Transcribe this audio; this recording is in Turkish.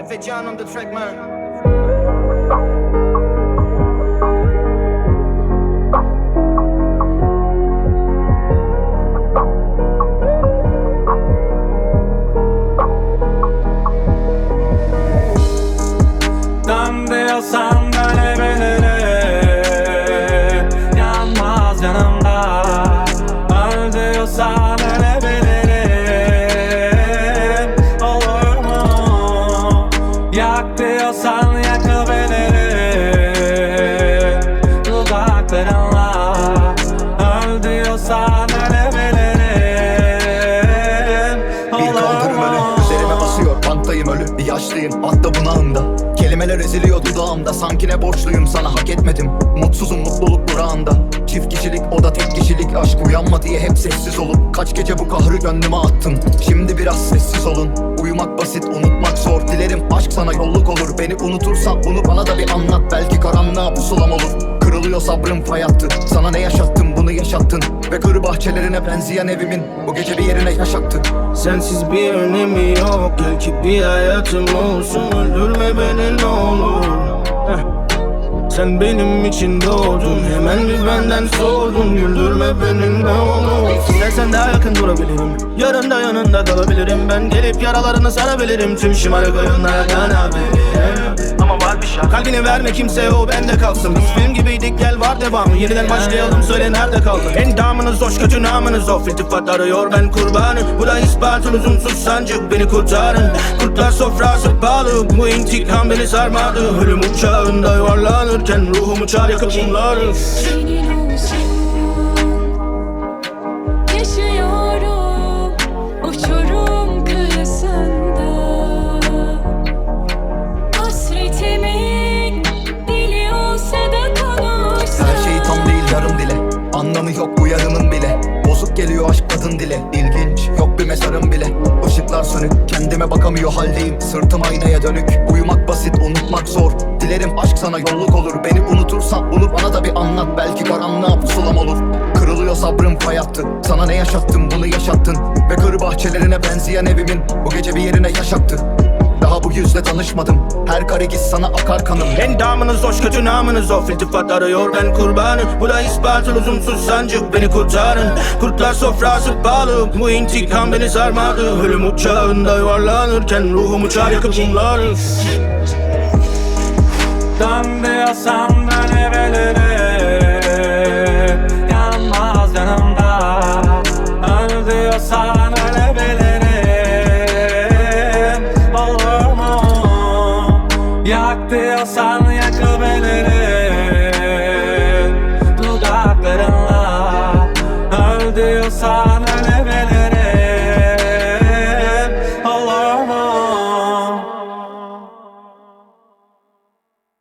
If John on the track, man. outside Yaşlıyım hatta bunağımda. Kelimeler eziliyor dudağımda. Sanki ne borçluyum sana hak etmedim. Mutsuzum mutluluk durağında. Çift kişilik o da tek kişilik. Aşk Uyanma diye hep sessiz olup Kaç gece bu kahrı gönlüme attım Şimdi biraz sessiz olun. Uyumak basit unutmak zor. Dilerim aşk sana yolluk olur. Beni unutursan bunu bana da bir anlat. Belki karanlığa pusulam olur. Kırılıyor sabrım fay attı Sana ne yaşattım bahçelerine benzeyen evimin Bu gece bir yerine yaşattı Sensiz bir önemi yok Gel ki bir hayatım olsun. Öldürme beni ne olur. Heh. Sen benim için doğdun Hemen bir benden soğudun? Güldürme beni ne olur. İstersen daha yakın durabilirim Yarında yanında kalabilirim. Ben gelip yaralarını sarabilirim Tüm şımarık oyunlardan haberim Ama var bir şart Kalbini verme kimseye o bende kalsın. Biz film gibiydik gel var devamı. Yeniden başlayalım söyle nerede kaldın? Endamınız hoş kötü namınız of İltifat arıyor ben kurbanı Bu da ispatın lüzumsuz sancı Beni kurtarın. Kurtlar sofrası pahalı Bu intikam beni sarmadı. Ölüm uçağında yuvarlanırken Ruhum uçar yakıp mumları Senin olsun Anlamı yok bu yarının bile. Bozuk geliyor aşk kadın dile İlginç yok bir mezarım bile. Işıklar sönük kendime bakamıyor haldeyim. Sırtım aynaya dönük. Uyumak basit unutmak zor. Dilerim aşk sana yolluk olur. Beni unutursan bunu bana da bir anlat. Belki karanlığa pusulam olur. Kırılıyor sabrım fay attı. Sana ne yaşattım bunu yaşattın. Ve kır bahçelerine benzeyen evimin Bu gece bir yerine yaşattı bu yüzle tanışmadım Her kare git sana akar kanım Endamınız hoş kötü namınız of İltifat arıyor ben kurbanı Bu da ispatı lüzumsuz sancı Beni kurtarın Kurtlar sofrası pahalı Bu intikam beni sarmadı Ölüm uçağında yuvarlanırken Ruhum uçar yakıp mumları Dön diyorsan dönebilirim dançar né?